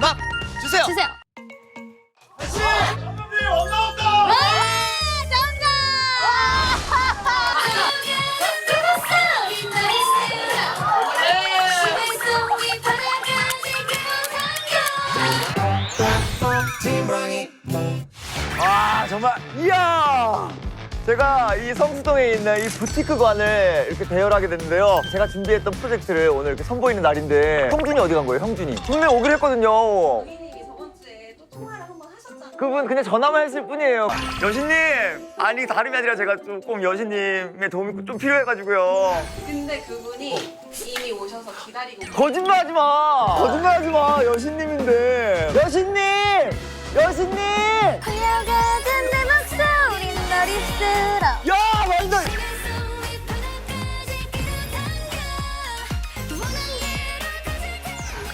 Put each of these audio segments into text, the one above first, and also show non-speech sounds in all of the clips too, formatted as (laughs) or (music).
음악 주세요. 주세요. 제가 이 성수동에 있는 이 부티크관을 이렇게 대여하게 됐는데요. 제가 준비했던 프로젝트를 오늘 이렇게 선보이는 날인데 형준이 어디 간 거예요 형준이? 분명히 오기로 했거든요. 고객님이 저번 주에 또 통화를 한 번 하셨잖아요. 그분 그냥 전화만 했을 뿐이에요. 여신님! 아니 다름이 아니라 제가 조금 여신님의 도움이 좀 필요해가지고요. 근데 그분이 이미 오셔서 기다리고 거짓말 하지 마! 거짓말 하지 마! 여신님인데. 여신님! 여신님! 흘려가던 내 입술어. 야 말도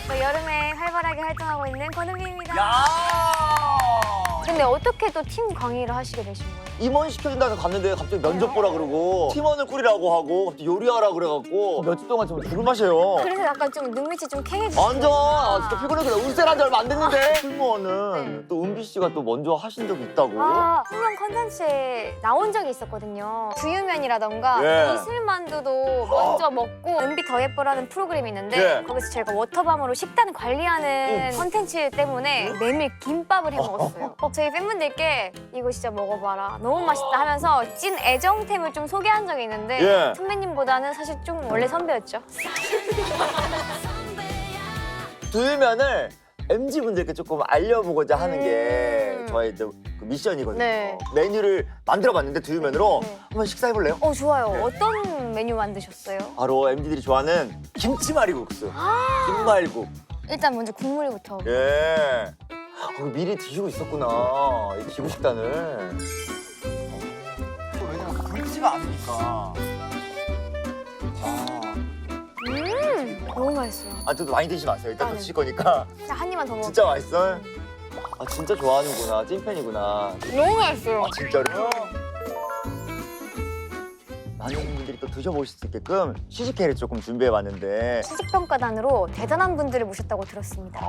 저 여름에 활발하게 활동하고 있는 권은미입니다. 야 근데 어떻게 또 팀 강의를 하시게 되신 거예요? 임원 시켜준다 해서 갔는데 갑자기 면접 보라 그러고 팀원을 꾸리라고 하고 갑자기 요리하라 그래갖고 몇주 동안 정말 죽을 맛이에요 그래서 약간 좀 눈밑이 좀 캥해지시죠? 완전 아, 진짜 피곤해서 울셀 한 지 얼마 안 됐는데 승무원은 네. 또 은비 씨가 또 먼저 하신 적이 있다고 아, 풍경 컨텐츠에 나온 적이 있었거든요. 두유면이라던가 예. 이슬만두도 먼저 먹고 은비 더 예뻐라는 프로그램이 있는데 예. 거기서 저희가 워터밤으로 식단 관리하는 컨텐츠 때문에 메밀 김밥을 해 먹었어요. (laughs) 저희 팬분들께 이거 진짜 먹어봐라. 너무 맛있다 하면서 찐 애정템을 좀 소개한 적이 있는데 예. 선배님보다는 사실 좀 원래 선배였죠. (laughs) 두유면을 MZ 분들께 조금 알려보고자 하는 게 음. 저의 이제 그 미션이거든요 네. 메뉴를 만들어봤는데 두유면으로 네. 한번 식사해볼래요? 어 좋아요. 네. 어떤 메뉴 만드셨어요? 바로 MZ들이 좋아하는 김치말이국수 김말국 일단 먼저 국물부터. 예. 어, 미리 드시고 있었구나. 이 기부 식단을. 굵지가 않으니까. 아, 음 너무 맛있어요. 아, 저도 많이 드시지 마세요. 일단 아, 또 네. 드실 거니까. 진짜 한 입만 더 먹어. 진짜 맛있어요? 아, 진짜 좋아하는구나. 찐팬이구나. 너무 맛있어요. 아, 진짜로요? 분들이 또 드셔보실 수 있게끔 시식회를 조금 준비해봤는데. 시식평가단으로 대단한 분들을 모셨다고 들었습니다. 아,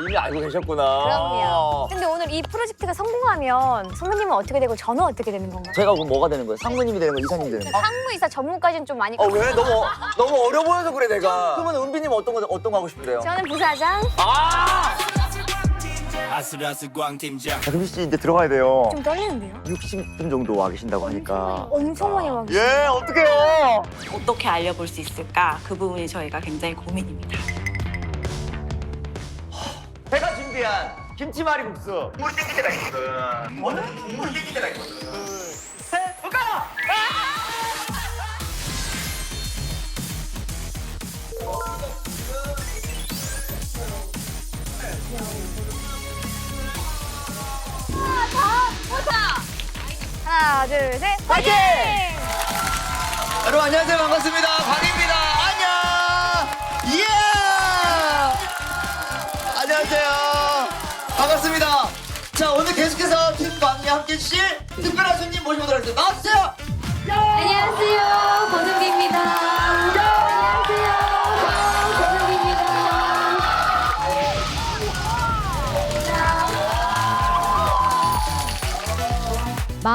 이미 알고 계셨구나. 그럼요. 근데 오늘 이 프로젝트가 성공하면 선배님은 어떻게 되고 저는 어떻게 되는 건가요? 제가 그럼 뭐가 되는 거예요? 상무님이 되는 거예요? 이사님이 되는 거예요? 상무이사 전무까지는 좀 많이. 어 왜? 너무 너무 어려 보여서 그래 내가. 그러면 은비님 어떤 거 어떤 거 하고 싶은데요? 저는 부사장. 아! 아슬아슬 광팀장 자, 금비 씨 이제 들어가야 돼요. 좀 떨리는데요? 60분 정도 와 계신다고 하니까. 엄청 많이 와 계세요. 예, 어떡해요? 어떻게 알려볼 수 있을까 그 부분이 저희가 굉장히 고민입니다. 제가 준비한 김치말이 국수. 물 땡길 때가 있거든. 어느 국물 땡길 때가 있거든. 둘, 셋, 볼까? 하나, 둘, 셋. 파이팅! 파이팅! 여러분 안녕하세요 반갑습니다 광입니다 안녕 예 안녕하세요 반갑습니다 자 오늘 계속해서 팀과 함께 해주실 특별한 손님 모셔보도록 하겠습니다 나와주세요 안녕하세요. 권은비입니다.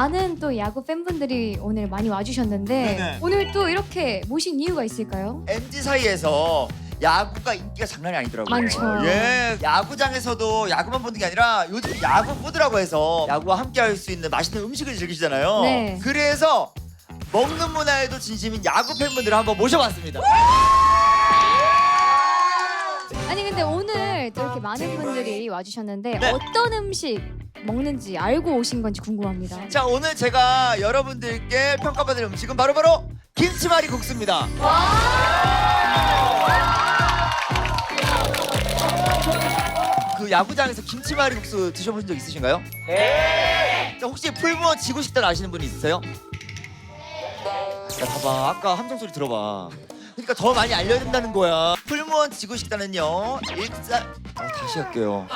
많은 또 야구 팬분들이 오늘 많이 와주셨는데 네네. 오늘 또 이렇게 모신 이유가 있을까요? MZ 사이에서 야구가 인기가 장난이 아니더라고요. 많죠. 예, 야구장에서도 야구만 보는 게 아니라 요즘 야구 푸드라고 해서 야구와 함께 할 수 있는 맛있는 음식을 즐기시잖아요. 네. 그래서 먹는 문화에도 진심인 야구 팬분들을 한번 모셔봤습니다. 아니 근데 오늘 또 이렇게 많은 분들이 와주셨는데 네. 어떤 음식 먹는지 알고 오신 건지 궁금합니다. 자, 오늘 제가 여러분들께 평가받을 음식은 바로바로 김치말이 국수입니다. 그 야구장에서 김치말이 국수 드셔보신 적 있으신가요? 네. 자, 혹시 풀무원 지구 식단 아시는 분이 있으세요? 야, 봐봐. 아까 함성 소리 들어봐. 그러니까 더 많이 알려야 된다는 거야. 풀무원 지구 식단은요. 일단 아, 다시 할게요.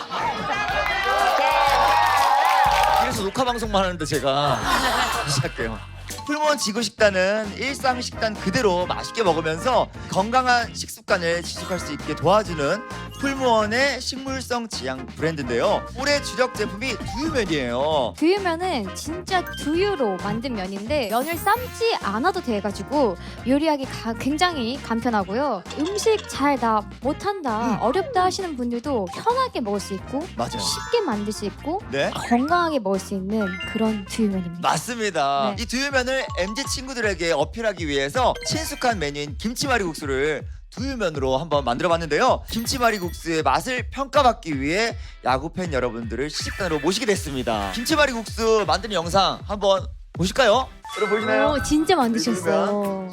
그래서 녹화 방송만 하는데 제가 (laughs) 할게요. 풀무원 지구 식단은 일상 식단 그대로 맛있게 먹으면서 건강한 식습관을 지속할 수 있게 도와주는 풀무원의 식물성 지향 브랜드인데요. 올해 주력 제품이 두유면이에요. 두유면은 진짜 두유로 만든 면인데 면을 삶지 않아도 돼가지고 요리하기 가- 굉장히 간편하고요. 음식 잘다 못한다, 어렵다 하시는 분들도 편하게 먹을 수 있고 맞아요. 쉽게 만들 수 있고 네. 건강하게 먹을 수 있는 그런 두유면입니다. 맞습니다. 네. 이 두유면을 MZ 친구들에게 어필하기 위해서 친숙한 메뉴인 김치말이국수를 두유면으로 한번 만들어봤는데요. 김치말이국수의 맛을 평가받기 위해 야구팬 여러분들을 시식단으로 모시게 됐습니다. 김치말이국수 만드는 영상 한번 보실까요? 여러분 보이시나요? 오, 진짜 만드셨어요.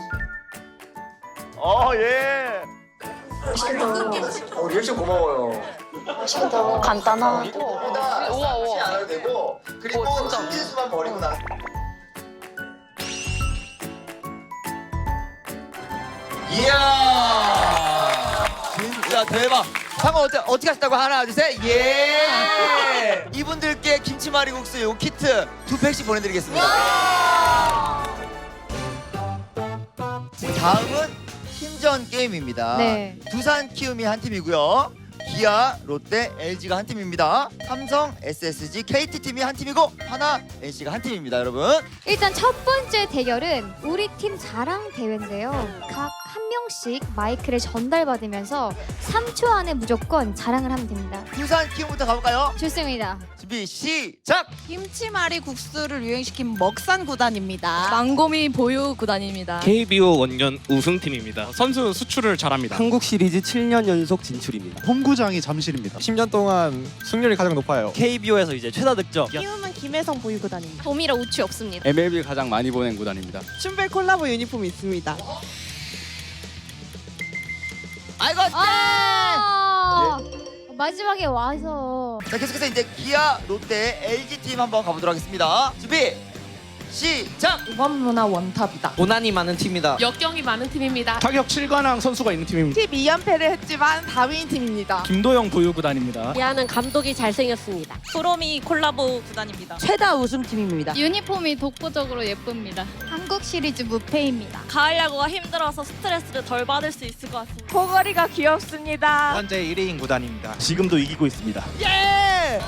어 예. 어 리액션 고마워요. 간단하고 보다 싸지 않아도 되고 그리고 신진수만 버리고 나. 이야 진짜 대박. 방금 어때, 어떻게 하셨다고 하나 둘셋 예. 이분들께 김치말이국수 요 키트 두 팩씩 보내드리겠습니다. 다음은 팀전 게임입니다. 네. 두산 키움이 한 팀이고요. 기아, 롯데, LG가 한 팀입니다. 삼성, SSG, KT 팀이 한 팀이고 하나, NC가 한 팀입니다, 여러분. 일단 첫 번째 대결은 우리 팀 자랑 대회인데요. 각 한 명씩 마이크를 전달받으면서 3초 안에 무조건 자랑을 하면 됩니다. 두산 키움부터 가볼까요? 좋습니다. 준비 시작. 김치말이 국수를 유행시킨 먹산 구단입니다. 망고미 보유 구단입니다. KBO 원년 우승팀입니다. 선수 수출을 잘합니다. 한국 시리즈 7년 연속 진출입니다. 홈구장이 잠실입니다. 10년 동안 승률이 가장 높아요. KBO에서 이제 최다 득점. 키움은 김혜성 보유 구단입니다. 도미라 우치 없습니다. MLB 가장 많이 보낸 구단입니다. 춘벨 콜라보 유니폼 있습니다. 아이고. 아 마지막에 와서 자, 계속해서 이제 기아, 롯데, LG 팀 한번 가보도록 하겠습니다. 준비 시작. 우범문화 원탑이다. 고난이 많은 팀이다. 역경이 많은 팀입니다. 타격 7관왕 선수가 있는 팀입니다. 12연패를 했지만 다윈 팀입니다. 김도영 보유 구단입니다. 기아는 감독이 잘생겼습니다. 프로미 콜라보 구단입니다. 최다 우승팀입니다. 유니폼이 독보적으로 예쁩니다. 한국 시리즈 무패입니다. 가을 야구가 힘들어서 스트레스를 덜 받을 수 있을 것 같습니다. 코거리가 귀엽습니다. 현재 1위인 구단입니다. 지금도 이기고 있습니다. 예!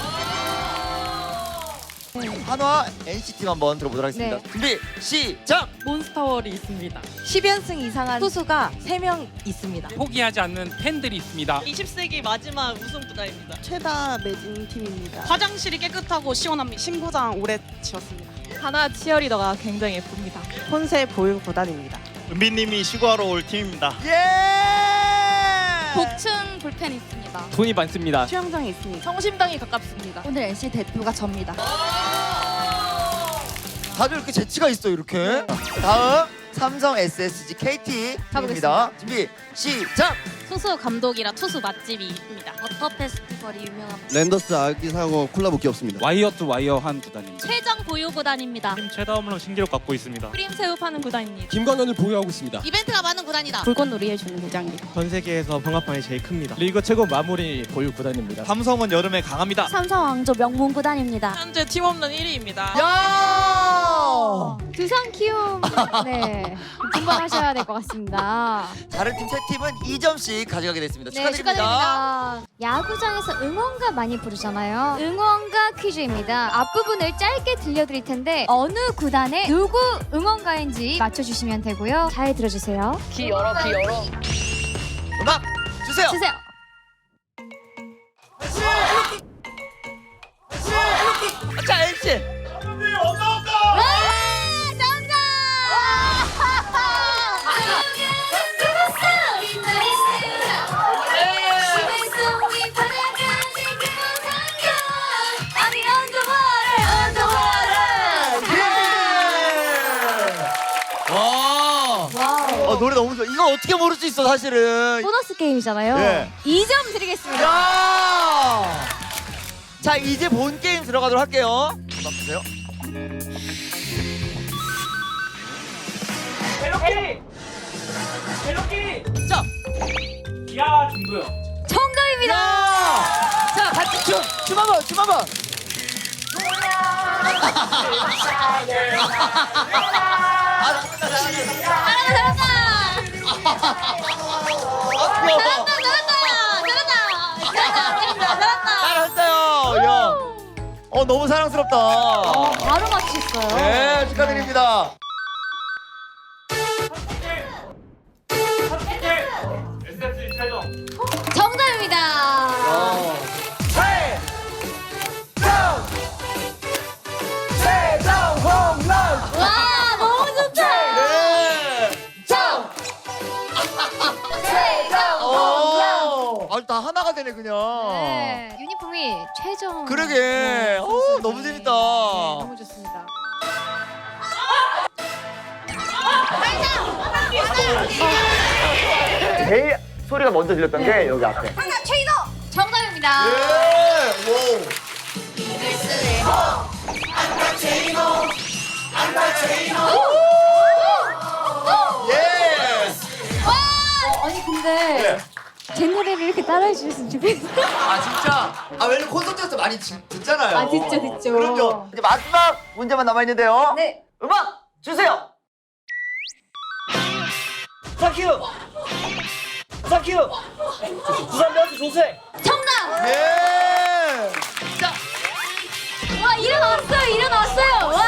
한화 NC 팀 한번 들어보도록 하겠습니다. 네. 준비 시작. 몬스터월이 있습니다. 10연승 이상한 투수가 3명 있습니다. 포기하지 않는 팬들이 있습니다. 20세기 마지막 우승 구단입니다. 최다 매진 팀입니다. 화장실이 깨끗하고 시원합니다. 신구장 오래 지었습니다. 하나 치어리더가 굉장히 예쁩니다. 혼세 보유 구단입니다. 은비님이 시구하러 올 팀입니다. 예! 복층 불펜 있습니다. 돈이 많습니다. 수영장이 있습니다. 성심당이 가깝습니다. 오늘 NC 대표가 접니다. 다들 이렇게 재치가 있어 이렇게. 다음 삼성 SSG KT 팀입니다. 준비 시작. 투수 감독이라 투수 맛집입니다. 버터 페스티벌이 유명합니다. 랜더스 아기 사고 콜라보 귀엽습니다. 와이어 투 와이어 한 구단입니다. 최장 보유 구단입니다. 팀 최다 홈런 신기록 갖고 있습니다. 크림 새우 파는 구단입니다. 김광현을 보유하고 있습니다. 이벤트가 많은 구단이다. 불꽃놀이 해주는 회장입니다. 전 세계에서 병합판이 제일 큽니다. 리그 최고 마무리 보유 구단입니다. 삼성은 여름에 강합니다. 삼성 왕조 명문 구단입니다. 현재 팀 홈런 1위입니다. 야! 두산 키움 네 분발하셔야 될 것 같습니다. 다른 팀 세 팀은 2점씩 가져가게 됐습니다. 네, 축하드립니다. 야구장에서 응원가 많이 부르잖아요. 응원가 퀴즈입니다. 앞부분을 짧게 들려드릴 텐데 어느 구단의 누구 응원가인지 맞춰주시면 되고요. 잘 들어주세요. 귀 열어, 귀 열어. 음악 주세요. 주세요. 너무 좋아. 이거 어떻게 모를 수 있어 사실은. 보너스 게임이잖아요. 네. 2점 드리겠습니다. 야! 자 이제 본 게임 들어가도록 할게요. 음악 주세요. 자. 기아 김도영. 정답입니다. 야! 자 같이 춤, 춤 한번, 춤 한번. (laughs) 아, 잘한다, 잘한다. 아, 귀여워. 잘한다, 잘한다. 잘했어요. 야. 어 너무 사랑스럽다. 바로 맞추셨어요. 네 축하드립니다. 하나가 되네 그냥. 네, 유니폼이 최종. 그러게. 오 너무 재밌다. 너무 좋습니다. 제일 소리가 먼저 들렸던 게 여기 앞에. 정답입니다. 네. 오. 예. 제 노래를 이렇게 따라해 주셨으면 좋겠어요. 아 진짜. 아 왜냐면 콘서트에서 많이 지- 듣잖아요. 아 듣죠 듣죠. 그럼요. 이제 마지막 문제만 남아 있는데요. 네. 음악 주세요. 사큐. 사큐. 부산 대학교 조세. 정답. 예. 와 일어났어요 일어났어요. 와.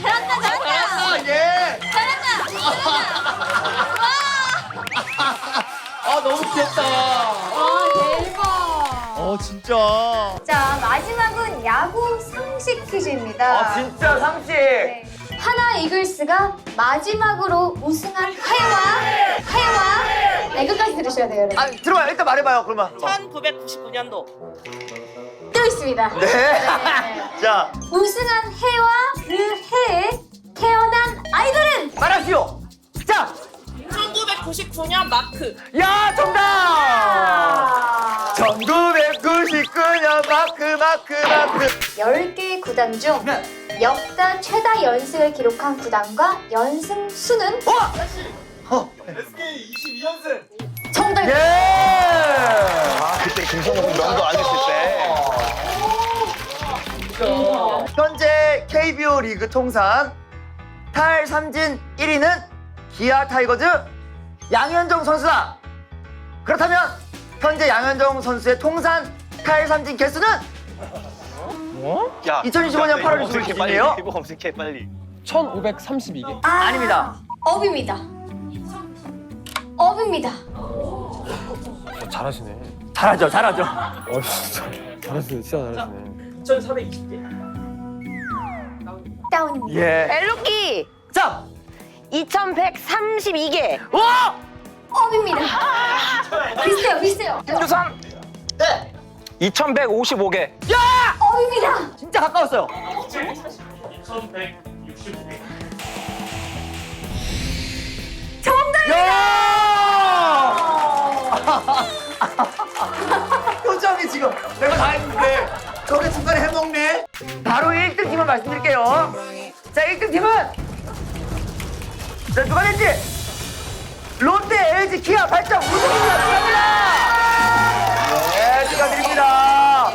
잘한다 잘한다 아 예. 진짜. 자 마지막은 야구 상식 퀴즈입니다. 아 진짜 상식. 네. 하나 이글스가 마지막으로 우승한 해와 해와 네 끝까지 들으셔야 돼요. 여러분. 아 들어봐요. 일단 말해봐요. 그러면. 1999년도 또 있습니다. 네. (laughs) 자 우승한 해와 그 해에 태어난 아이돌은 말하시오. 자. 1999년 마크 야 정답. 1999년 마크 마크 마크. 10개의 구단 중 네. 역대 최다 연승을 기록한 구단과 연승 수는 와. 정답. 예. 아 그때 김성호 명도 안 했을 때. 현재 KBO 리그 통산 탈삼진 1위는 기아 타이거즈 양현종 선수다. 그렇다면 현재 양현종 선수의 통산 탈삼진 개수는 야, 2025년 8월 26일 이에요. 이거 검색해 빨리. 1532개. 아, 아닙니다. 업입니다. 업입니다. 잘하시네. 잘하죠, 잘하죠. 어, 진짜 잘하시네. 진짜 잘하시네. 다운입니다. 예. 엘로키 자, 2132개 와! 업입니다. 비슷해요, 비슷해요. 김주상. 네. 2155개. 업입니다. 진짜 가까웠어요. 정답. 야! (laughs) 표정이 지금 내가 다 했는데 저게 중간에 해먹네. 바로 1등 팀을 말씀드릴게요. 자, 1등 팀은 자 누가 됐지? 롯데, LG, 기아, 발전 우승입니다. 축하합니다. 네, 축하드립니다.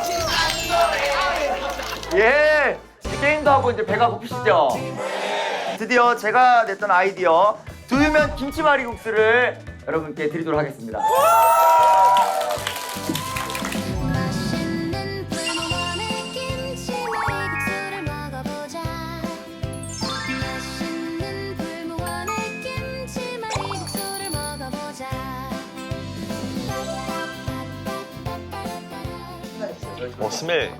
예, 게임도 하고 이제 배가 고프시죠? 드디어 제가 냈던 아이디어 두유면 김치말이국수를 여러분께 드리도록 하겠습니다. 어 스멜.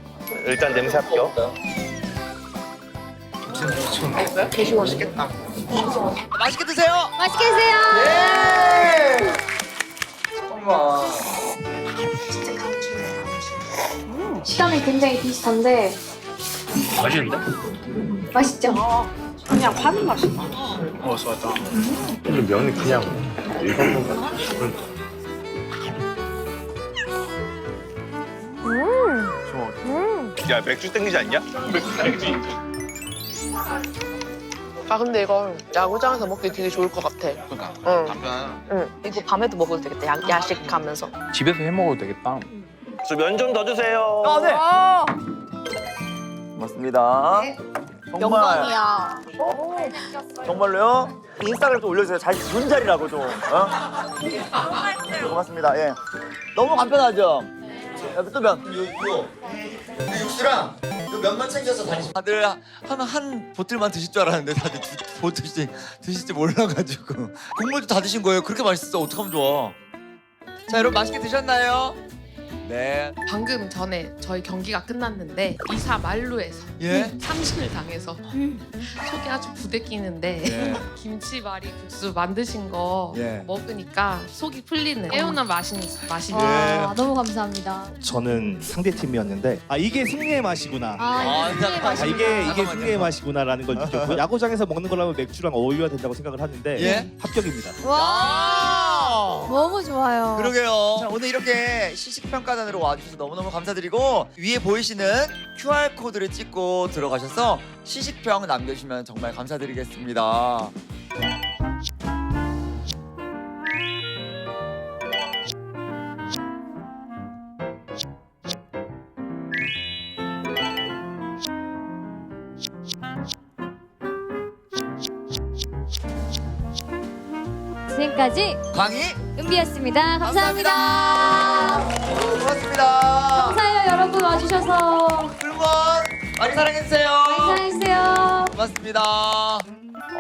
일단 냄새 합격. 맛있게 드세요. 맛있게 드세요. 예! 엄마. 식감이 굉장히 비슷한데 맛있는데? 맛있죠? 그냥 파는 맛이 어 좋았다. 근데 면이 그냥 일반 거 같아. 야 맥주 땡기지 않냐? 맥주 땡기지. 아 근데 이거 야구장에서 먹기 되게 좋을 것 같아. 그러니까 응. 간편하다. 응. 이거 밤에도 먹어도 되겠다. 야, 야식 가면서. 집에서 해 먹어도 되겠다. 면좀 더 주세요. 아, 네. 고맙습니다. 네. 정말 영광이야. 정말로요? 인스타그램 좀 올려주세요. 잘 주는 자리라고 좀. 어? 고맙습니다. 예. 너무 간편하죠? 네. 또 면. 육 수. 근데 육수랑 그 면만 챙겨서 다니시. 다들 한, 한 보틀만 드실 줄 알았는데 다들 두 보틀씩 드실지 몰라가지고 국물도 다 드신 거예요. 그렇게 맛있어. 어떡 하면 좋아. 자 여러분 맛있게 드셨나요? 네. 방금 전에 저희 경기가 끝났는데 이사 만루에서 예. (laughs) 삼신을 당해서 (laughs) 속이 아주 부대끼는데 예. (laughs) 김치말이 국수 만드신 거 예. 먹으니까 속이 풀리는 개운한 맛이 맛이 예. 와, 너무 감사합니다. 저는 상대 팀이었는데 아 이게 승리의 맛이구나. 아, 아, 이게 승리의 잠깐. 아, 맛이구나. 이게 이게 잠깐만요. 승리의 맛이구나라는 걸 느꼈고 야구장에서 먹는 거라면 맥주랑 어울려야 된다고 생각을 하는데 예? 합격입니다. 와, 너무 좋아요. 그러게요. 자, 오늘 이렇게 시식평가단으로 와주셔서 너무너무 감사드리고 위에 보이시는 QR코드를 찍고 들어가셔서 시식평 남겨주시면 정말 감사드리겠습니다. 지금까지 광희 은비였습니다. 감사합니다. 고맙습니다. 감사해요, 여러분 와주셔서. 불먼 많이 사랑해주세요. 감사해주세요. 고맙습니다.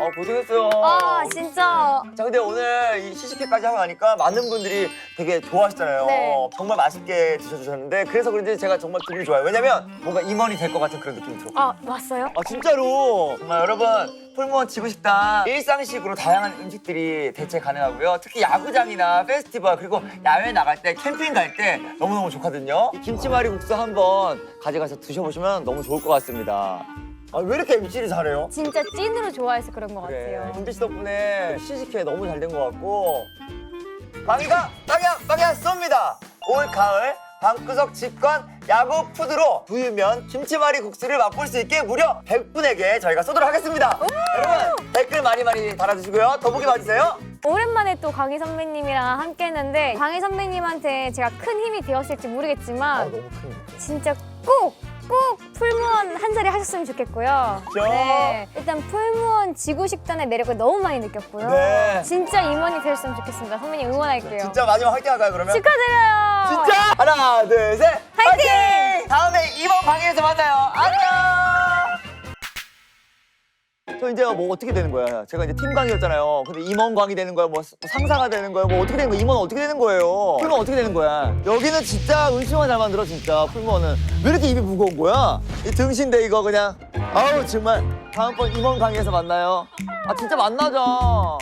어, 고생했어요. 아 진짜 자, 근데 오늘 이 시식회까지 하고 나니까 많은 분들이 되게 좋아하시잖아요. 네. 정말 맛있게 드셔주셨는데 그래서 그런지 제가 정말 기분이 좋아요. 왜냐면 뭔가 임원이 될 것 같은 그런 느낌이 들어요. 아 왔어요? 아 진짜로 정말 여러분 풀무원 지구식당 일상식으로 다양한 음식들이 대체 가능하고요 특히 야구장이나 페스티벌 그리고 야외 나갈 때 캠핑 갈 때 너무너무 좋거든요 이 김치말이 국수 한번 가져가서 드셔보시면 너무 좋을 것 같습니다 아, 왜 이렇게 MC를 잘해요? 진짜 찐으로 좋아해서 그런 것 그래 같아요. 씨 덕분에 시식회 너무 잘 된 것 같고 광희가 빵야 빵야 쏩니다 올 가을 방구석 직관 야구 푸드로 두유면 김치말이 국수를 맛볼 수 있게 무려 100분에게 저희가 쏘도록 하겠습니다 여러분 댓글 많이 많이 달아주시고요 더보기 봐주세요 오랜만에 또 강희 선배님이랑 함께 했는데 강희 선배님한테 제가 큰 힘이 되었을지 아, 모르겠지만 너무 큰 진짜 꼭! 꼭 풀무원 한 자리 하셨으면 좋겠고요. 그렇죠. 네, 일단 풀무원 지구식단의 매력을 너무 많이 느꼈고요. 네. 진짜 임원이 되셨으면 좋겠습니다. 선배님 응원할게요. 진짜 마지막 화이팅 할까요 그러면? 축하드려요. 진짜 하나 둘 셋 화이팅! 다음에 이번 방에서 만나요 안녕 저 이제 뭐 어떻게 되는 거야? 제가 이제 팀광이었잖아요. 근데 임원광이 되는 거야? 뭐 상사가 되는 거야? 뭐 어떻게 되는 거야? 임원 어떻게 되는 거예요? 풀무원 어떻게 되는 거야? 여기는 진짜 은수만 잘 만들어 진짜 풀무원은 왜 이렇게 입이 무거운 거야? 이 등신대 이거 그냥 아우 정말 다음번 임원 강의에서 만나요. 아 진짜 만나자.